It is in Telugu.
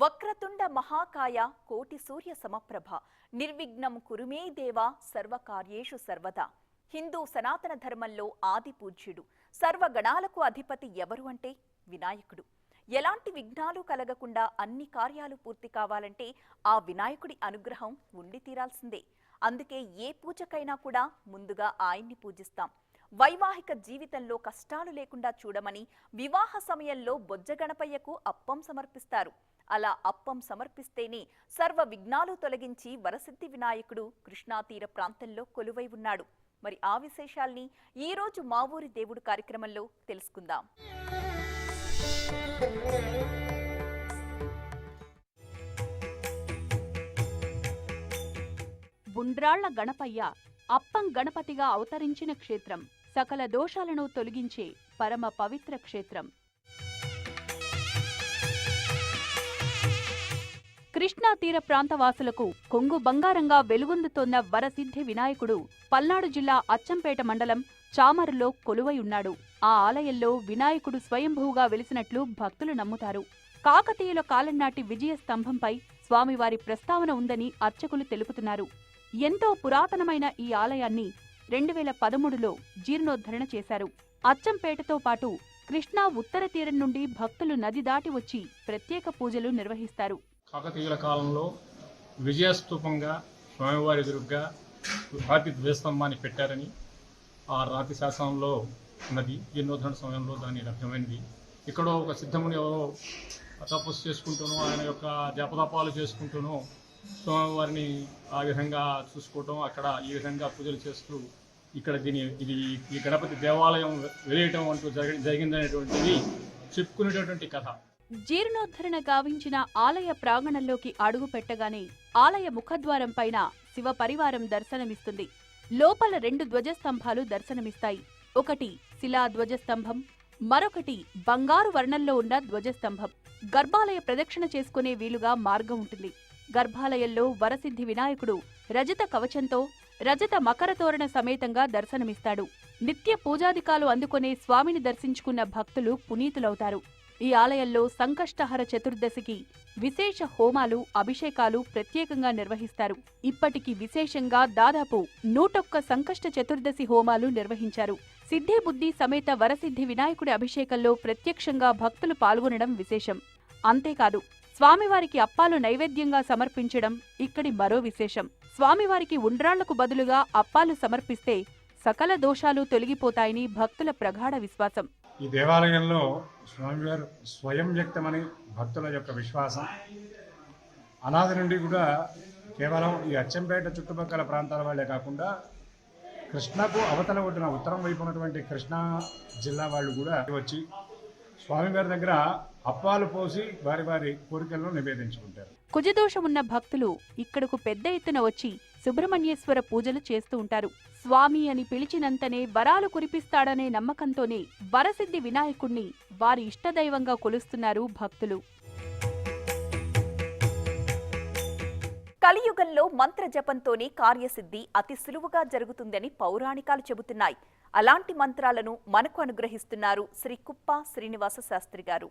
వక్రతుండ మహాకాయ కోటి సూర్య సమప్రభ. నిర్విఘ్నం కురుమే దేవా సర్వకార్యేషు సర్వదా. హిందూ సనాతన ధర్మంలో ఆది పూజ్యుడు సర్వగణాలకు అధిపతి ఎవరు అంటే వినాయకుడు. ఎలాంటి విఘ్నాలు కలగకుండా అన్ని కార్యాలు పూర్తి కావాలంటే ఆ వినాయకుడి అనుగ్రహం ఉండి తీరాల్సిందే. అందుకే ఏ పూజకైనా కూడా ముందుగా ఆయన్ని పూజిస్తాం. వైవాహిక జీవితంలో కష్టాలు లేకుండా చూడమని వివాహ సమయంలో బొజ్జగణపయ్యకు అప్పం సమర్పిస్తారు. అలా అప్పం సమర్పిస్తేనే సర్వ విఘ్నాలు తొలగించి వరసిద్ధి వినాయకుడు కృష్ణా తీర ప్రాంతంలో కొలువై ఉన్నాడు. మరి ఆ విశేషాల్ని ఈ రోజు మా ఊరి దేవుడు కార్యక్రమంలో తెలుసుకుందాం. బుండ్రాళ్ళ గణపయ్య అప్పం గణపతిగా అవతరించిన క్షేత్రం సకల దోషాలను తొలగించే పరమ పవిత్ర క్షేత్రం. కృష్ణా తీర ప్రాంతవాసులకు కొంగు బంగారంగా వెలుగొందుతోన్న వరసిద్ధి వినాయకుడు పల్నాడు జిల్లా అచ్చంపేట మండలం చామరులో కొలువై ఉన్నాడు. ఆ ఆలయంలో వినాయకుడు స్వయంభూగా వెలిసినట్లు భక్తులు నమ్ముతారు. కాకతీయుల కాలం నాటి విజయ స్తంభంపై స్వామివారి ప్రస్తావన ఉందని అర్చకులు తెలుపుతున్నారు. ఎంతో పురాతనమైన ఈ ఆలయాన్ని రెండు వేల పదమూడులో జీర్ణోద్ధరణ చేశారు. అచ్చంపేటతో పాటు కృష్ణా ఉత్తర తీరం నుండి భక్తులు నది దాటి వచ్చి ప్రత్యేక పూజలు నిర్వహిస్తారు. కాకతీయుల కాలంలో విజయస్తూపంగా స్వామివారి ఎదురుగా రాతి ద్వేస్తంభాన్ని పెట్టారని ఆ రాతి శాసనంలో ఉన్నది. జీర్ణోద్ధరణ సమయంలో దాని లభ్యమైనది ఇక్కడో ఒక సిద్ధముని ఎవరో తపస్సు చేసుకుంటూనో ఆయన యొక్క జపతపాలు చేసుకుంటూనో స్వామివారిని ఆ విధంగా చూసుకోవటం అక్కడ ఈ విధంగా పూజలు చేస్తూ ఇక్కడ దీని ఇది ఈ గణపతి దేవాలయం వెలియటం అంటూ జరిగి జరిగిందనేటువంటిది చెప్పుకునేటటువంటి కథ. జీర్ణోద్ధరణ గావించిన ఆలయ ప్రాంగణంలోకి అడుగు పెట్టగానే ఆలయ ముఖద్వారం పైన శివ పరివారం దర్శనమిస్తుంది. లోపల రెండు ధ్వజస్తంభాలు దర్శనమిస్తాయి. ఒకటి శిలా ధ్వజస్తంభం మరొకటి బంగారు వర్ణంలో ఉన్న ధ్వజస్తంభం. గర్భాలయ ప్రదక్షిణ చేసుకునే వీలుగా మార్గం ఉంటుంది. గర్భాలయంలో వరసిద్ధి వినాయకుడు రజత కవచంతో రజత మకర తోరణ సమేతంగా దర్శనమిస్తాడు. నిత్య పూజాదికాలు అందుకునే స్వామిని దర్శించుకున్న భక్తులు పునీతులవుతారు. ఈ ఆలయంలో సంకష్టహర చతుర్దశికి విశేష హోమాలు అభిషేకాలు ప్రత్యేకంగా నిర్వహిస్తారు. ఇప్పటికి విశేషంగా దాదాపు నూటొక్క సంకష్ట చతుర్దశి హోమాలు నిర్వహించారు. సిద్ధి బుద్ధి సమేత వరసిద్ధి వినాయకుడి అభిషేకంలో ప్రత్యక్షంగా భక్తులు పాల్గొనడం విశేషం. అంతేకాదు స్వామివారికి అప్పాలు నైవేద్యంగా సమర్పించడం ఇక్కడి మరో విశేషం. స్వామివారికి ఉండ్రాళ్ళకు బదులుగా అప్పాలు సమర్పిస్తే సకల దోషాలు తొలగిపోతాయని భక్తుల ప్రగాఢ విశ్వాసం. ఈ దేవాలయంలో స్వామివారు స్వయం వ్యక్తమని భక్తుల యొక్క విశ్వాసం. అనాది నుండి కూడా కేవలం ఈ అచ్చంపేట చుట్టుపక్కల ప్రాంతాల వాళ్ళే కాకుండా కృష్ణకు అవతల ఒడ్డున ఉత్తరం వైపు ఉన్నటువంటి కృష్ణా జిల్లా వాళ్ళు కూడా వచ్చి స్వామివారి దగ్గర అప్పాలు పోసి వారి వారి కోరికలను నివేదించుకుంటారు. కుజదోషం ఉన్న భక్తులు ఇక్కడకు పెద్ద ఎత్తున వచ్చి సుబ్రహ్మణ్యేశ్వర పూజలు చేస్తూ ఉంటారు. స్వామి అని పిలిచినంతనే వరాలు కురిపిస్తాడనే నమ్మకంతోనే వరసిద్ధి వినాయకుణ్ణి వారి ఇష్టదైవంగా కొలుస్తున్నారు భక్తులు. కలియుగంలో మంత్ర జపంతోనే కార్యసిద్ధి అతి సులువుగా జరుగుతుందని పౌరాణికాలు చెబుతున్నాయి. అలాంటి మంత్రాలను మనకు అనుగ్రహిస్తున్నారు శ్రీ కుప్ప శ్రీనివాస శాస్త్రి గారు.